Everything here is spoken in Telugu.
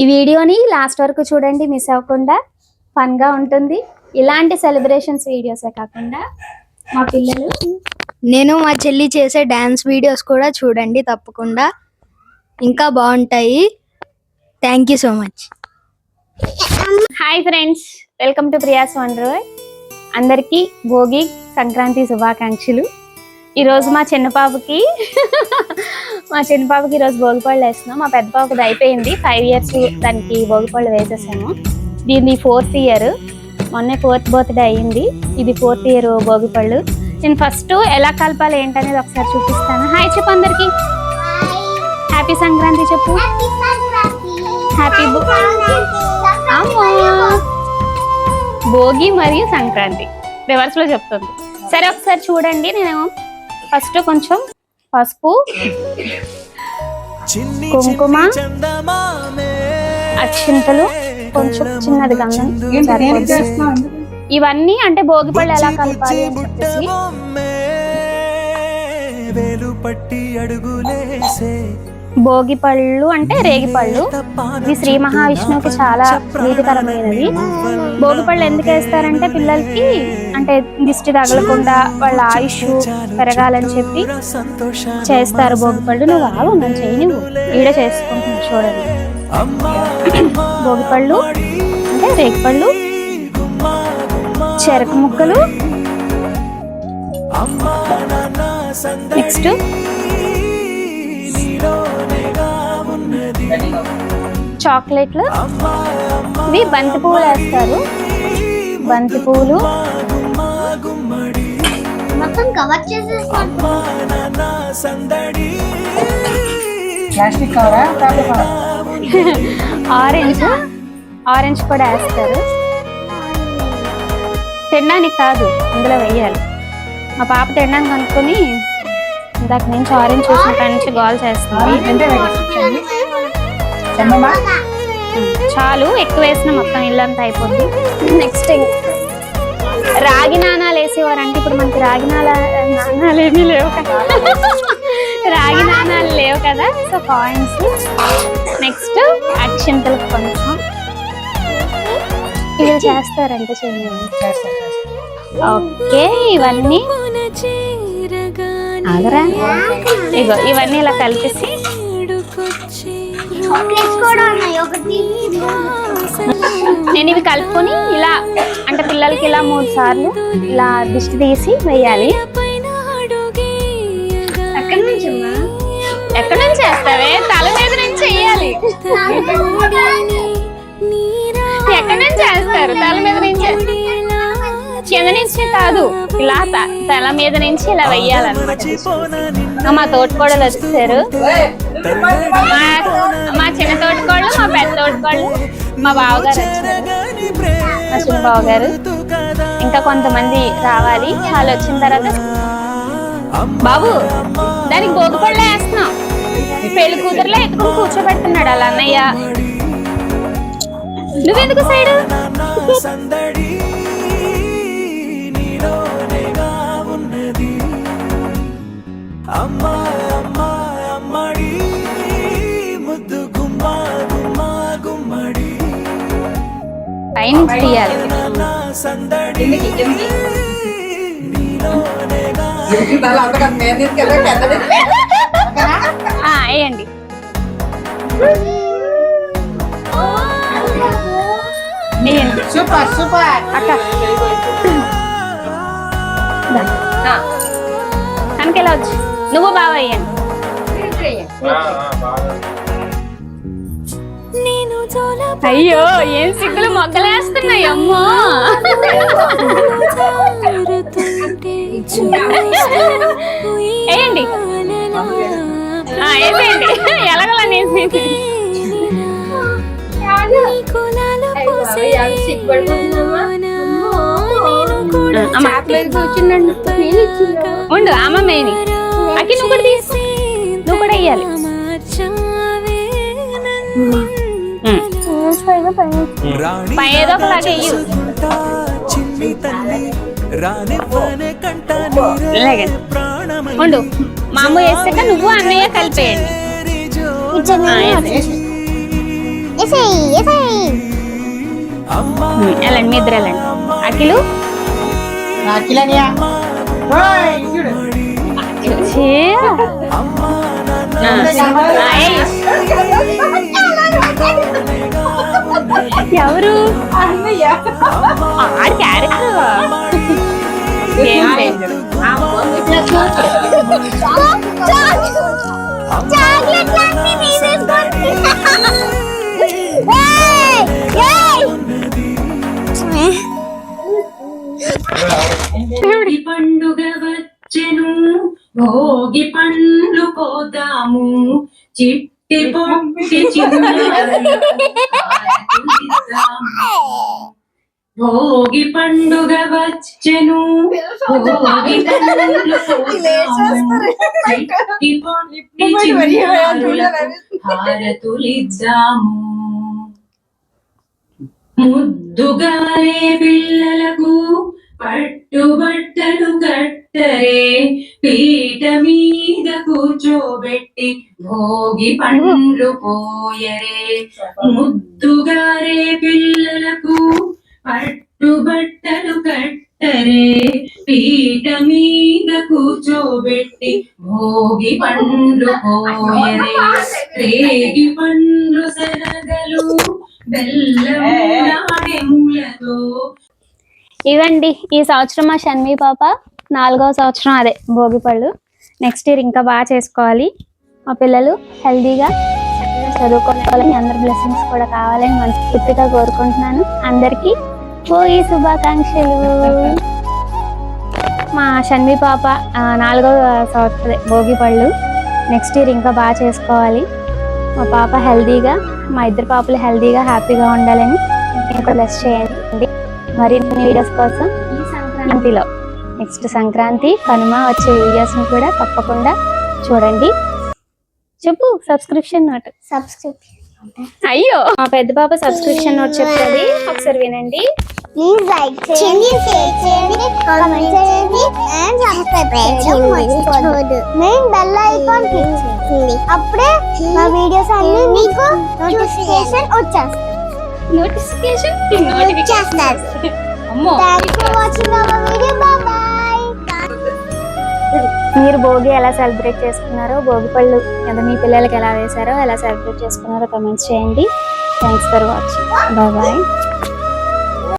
ఈ వీడియోని లాస్ట్ వరకు చూడండి మిస్ అవ్వకుండా ఫన్గా ఉంటుంది. ఇలాంటి సెలబ్రేషన్స్ వీడియోసే కాకుండా మా పిల్లలు. నేను మా చెల్లి చేసే డాన్స్ వీడియోస్ కూడా చూడండి తప్పకుండా. ఇంకా బాగుంటాయి. Thank you so much hi friends welcome to Priya's wonder అందరికీ భోగి సంక్రాంతి శుభాకాంక్షలు. ఈరోజు మా చిన్న పాపకి మా చిన్న పాపకి ఈరోజు భోగిపళ్ళు వేస్తున్నాం. మా పెద్ద పాపది అయిపోయింది. ఫైవ్ ఇయర్స్ దానికి భోగిపళ్ళు వేసేసాము. దీన్ని ఫోర్త్ ఇయర్ మొన్నే ఫోర్త్ బర్త్డే అయ్యింది ఇది ఫోర్త్ ఇయర్ భోగిపళ్ళు నేను ఫస్ట్ ఎలా కలపాలి ఏంటనేది ఒకసారి చూపిస్తాను. హాయ్ చెప్పు అందరికి. హ్యాపీ సంక్రాంతి చెప్పు. హ్యాపీ భోగి మరియు సంక్రాంతి. రివర్స్లో చెప్తుంది. సరే ఒకసారి చూడండి. నేను ఫస్ట్ కొంచెం పసుపు కుంకుమ అక్షింతలు కొంచెం చిన్నది సరిపోతుంది. ఇవన్నీ అంటే భోగి పళ్ళు ఎలా కలపాలి పట్టి అడుగులేసే. భోగి పళ్ళు అంటే రేగి పళ్ళు ఇది శ్రీ మహావిష్ణువుకి చాలా ప్రీతికరమైనవి భోగి పళ్ళు ఎందుకు వేస్తారంటే పిల్లలకి అంటే దిష్టి తగలకుండా వాళ్ళ ఆయుష్ పెరగాలని చెప్పి చేస్తారు భోగి పళ్ళు నువ్వు ఆవు నేను చేయని ఈడ చేసుకుంటున్నా చూడండి. భోగి పళ్ళు అంటే రేగి పళ్ళు చెరకు ముక్కలు. నెక్స్ట్ చాక్లెట్లు. ఇవి బంతి పువ్వులు వేస్తారు. బంతి పువ్వులు. మొత్తం కవర్ చేసేస్తాను ప్లాస్టిక్ కవరా? ఆరెంజ్. ఆరెంజ్ కూడా వేస్తారు. తినడానికి కాదు ఇందులో వేయాలి. మా పాప తినడానికి అనుకుని ఇందాక నుంచి ఆరెంజ్ చూసిన నుంచి గోల్ చేస్తుంది. చాలు ఎక్కువ వేసిన మొత్తం ఇల్లంతా అయిపోద్ది. నెక్స్ట్ రాగి నాణాలు వేసేవారంటే ఇప్పుడు మనకి రాగి నాల నాణాలు ఏమీ లేవు కదా. రాగి నాణాలు లేవు కదా సో కాయిన్స్ నెక్స్ట్ అక్షింతలు కొంచెం ఇవి చేస్తారంటే చేయండి. ఓకే ఇవన్నీ. ఇగో ఇవన్నీ ఇలా కలిపేసి నేను ఇవి కలుపుకొని ఇలా అంటే పిల్లలకి ఇలా మూడు సార్లు ఇలా దిష్టి తీసి వేయాలి. ఎక్కడి నుంచి? ఎక్కడ నుంచి వేస్తావే తల మీద నుంచి వేయాలి ఎక్కడ నుంచి వేస్తారు తల మీద నుంచి. కింద నుంచి కాదు ఇలా తల మీద నుంచి ఇలా వెయ్యాలన్నమాట. ఇంకా మా తోటికోడలు వచ్చారు మా చిన్న తోటికోళ్ళు మా పెద్ద తోటికోళ్ళు మా బావగారు మా చిన్న బావగారు ఇంకా కొంతమంది రావాలి. వాళ్ళు వచ్చిన తర్వాత బాబు దానికి భోగిపళ్ళే వేస్తున్నాం. పెళ్ళి కూతురులో ఎత్తుకుని కూర్చోబెడుతున్నాడు అలా అన్నయ్య. నువ్వెందుకు సైడ్? అమ్మా పైనుంచి తీయాలి. వేయండి. Super super. అక్క. కనుకెలా వచ్చి? నువ్వు బాగా వేయండి. అయ్యో ఏం సిగ్గులు మొగ్గలేస్తున్నాయి అమ్మో. వేయండి అమ్మ. ఉండు అమ్మ మేని అక్కి నువ్వు కూడా తీసు నువ్వు కూడా వేయాలి. ఉండు. మా అమ్మ వేసాక నువ్వు అన్నయ్య కలిపేయండి. వెళ్ళండి మీ ఇద్దరు వెళ్ళండి. అఖిలు? అఖిలనియా. ఎవరు. ఆడి క్యారెక్టర్ పండుగ వచ్చెను భోగి పండ్లు పోదాము హారతులిద్దాము. భోగి పండుగ వచ్చెను భోగి హారతులిద్దాము ముద్దుగారే పిల్లలకు పట్టుబట్టలు కట్టరే పీట మీద కూర్చోబెట్టి భోగి పండ్లు పోయరే. ముద్దుగారే పిల్లలకు పట్టుబట్టలు కట్టరే. పీట మీద కూర్చోబెట్టి భోగి పండ్లు పోయరే. రేగి పండ్లు శనగలు బెల్లం నాడెములతో ఇవండి ఈ సంవత్సరం మా షన్మి పాప నాలుగవ సంవత్సరం అదే భోగిపళ్ళు నెక్స్ట్ ఇయర్ ఇంకా బాగా చేసుకోవాలి. మా పిల్లలు హెల్దీగా చదువుకోవాలని అందరి బ్లెస్సింగ్స్ కూడా కావాలని మనస్ఫూర్తిగా కోరుకుంటున్నాను. అందరికీ పోయి శుభాకాంక్షలు. మా షన్మి పాప నాలుగో నాలుగవ సంవత్సరం భోగి పళ్ళు నెక్స్ట్ ఇయర్ ఇంకా బాగా చేసుకోవాలి. మా పాప హెల్దీగా మా ఇద్దరు పాపలు హెల్దీగా హ్యాపీగా ఉండాలని ఇంకా బ్లెస్ చేయండి. మరిన్ని వీడియోస్ కోసం ఈ సంక్రాంతిలో నెక్స్ట్ సంక్రాంతి కనుమ వచ్చే వీడియోస్ని కూడా తప్పకుండా చూడండి. చెప్పు సబ్స్క్రిప్షన్ నోట్ సబ్స్క్రిప్షన్ అయ్యో! మా పెద్ద పాప సబ్స్క్రిప్షన్ నోట్ చెప్తుంది. ఒకసారి వినండి. ప్లీజ్ లైక్ చేయండి షేర్ చేయండి కామెంట్ చేయండి అండ్ సబ్స్క్రైబ్ చేయడం మర్చిపోవద్దు మెయిన్ బెల్ ఐకాన్ క్లిక్ చేయండి. అప్పుడే మా వీడియోస్ అన్ని మీకు నోటిఫికేషన్ వచ్చేస్తాయి. నోటిఫికేషన్ వచ్చేస్తారు అమ్మో ఫర్ వాచింగ్ అవర్ మీరు భోగి ఎలా సెలబ్రేట్ చేసుకున్నారో భోగి పళ్ళు లేదా మీ పిల్లలకి ఎలా వేశారో ఎలా సెలబ్రేట్ చేసుకున్నారో కమెంట్స్ చేయండి. Thanks for watching bye bye